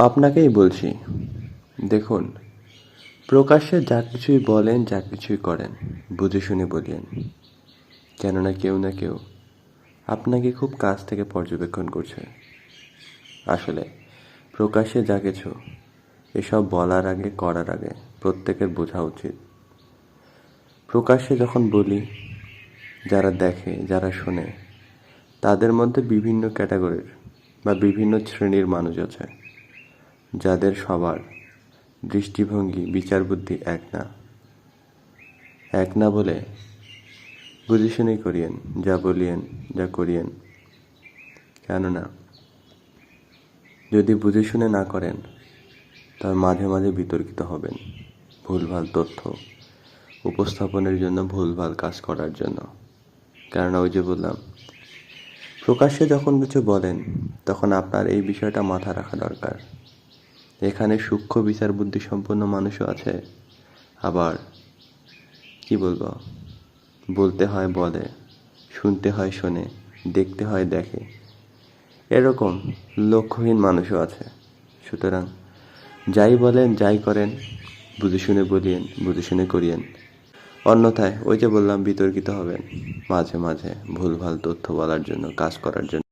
আপনাকেই বলছি, দেখুন, প্রকাশ্যে যা কিছুই বলেন, যা কিছুই করেন, বুঝে শুনে বলিয়েন। কেননা কেউ না কেউ আপনাকে খুব কাছ থেকে পর্যবেক্ষণ করছে। আসলে, প্রকাশ্যে যা কিছু, এসব বলার আগে, করার আগে, প্রত্যেকের বোঝা উচিত। প্রকাশ্যে যখন বলি, যারা দেখে, যারা শোনে, তাদের মধ্যে বিভিন্ন ক্যাটাগরির বা বিভিন্ন শ্রেণির মানুষ আছে। যাদের সবার দৃষ্টিভঙ্গি বিচার বুদ্ধি এক না। এক না বলে বুঝে শুনেই করিয়েন, যা বলিয়েন, যা করিয়েন। কেননা, যদি বুঝে শুনে না করেন, তার মাঝে মাঝে বিতর্কিত হবেন ভুলভাল তথ্য উপস্থাপনের জন্য, ভুলভাল কাজ করার জন্য। কেননা, ওই যে বললাম, প্রকাশ্যে যখন কিছু বলেন, তখন আপনার এই বিষয়টা মাথা রাখা দরকার। এখানে সূক্ষ্ম বিচার বুদ্ধি সম্পন্ন মানুষও আছে। আবার, কি বলব? বলতে হয়, বলে, শুনতে হয়, শোনে, দেখতে হয়, দেখে। এরকম লক্ষ্যহীন মানুষও আছে। সুতরাং, যাই বলেন, যাই করেন, বুঝে শুনে বলিয়েন, বুঝে শুনে করিয়েন। অন্যথায় ওই যে বললাম, বিতর্কিত হবেন। মাঝে মাঝে ভুলভাল তথ্য বলার জন্য, কাজ করার জন্য।